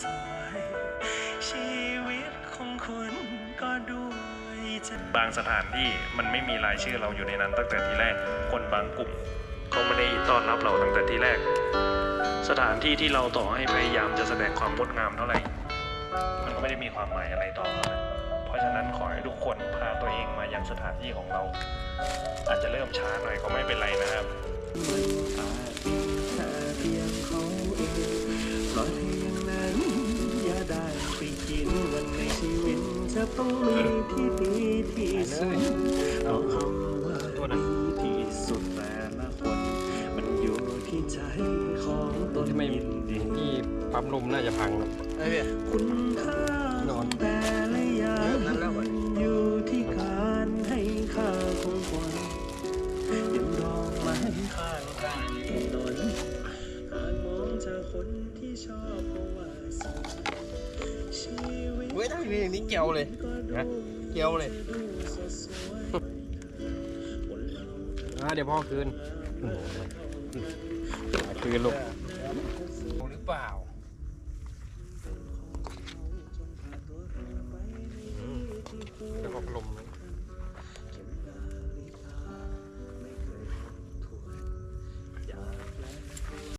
สวย ชีวิตของคุณก็ด้วยใจบางสถานที่มันไม่มีรายชื่อเราอยู่ในนั้น ตั้งแต่ทีแรก คนบางกลุ่มเขาไม่ได้ต้อนรับเราตั้งแต่ทีแรก สถานที่ที่เราต่อให้พยายามจะแสดงความงดงามเท่าไหร่ มันก็ไม่ได้มีความหมายอะไรต่อเราเลยเพราะฉะนั้นขอให้ทุกคนพาตัวเองมายังสถานที่ของเรา อาจจะเริ่มช้าหน่อยก็ไม่เป็นไรนะครับ วิตจะต้องมีที่ดีที่สุดเอาคำว่าดีที่สุดแต่ละคน มันอยู่ที่ใจของตนที่ไม่ยินดีที่ปั๊มลมน่าจะพังครับไอ้เบี้ยคุณค่าของแต่ละอย่างอยู่ที่การให้ค่าของคนยังดอกไม้ข้างกลางถนนหากมองจากคนที่ชอบก็ว่าสวยชีวิต เว้ยถ้ามีอย่างนี้เกี่ยวเลยก็ดูเกี่ยวเลยดูสดสวยคนเราอ่าเดี๋ยวพ่อคืนอ่าคืนลูกหรือเปล่าแล้วก็พัดลมนะ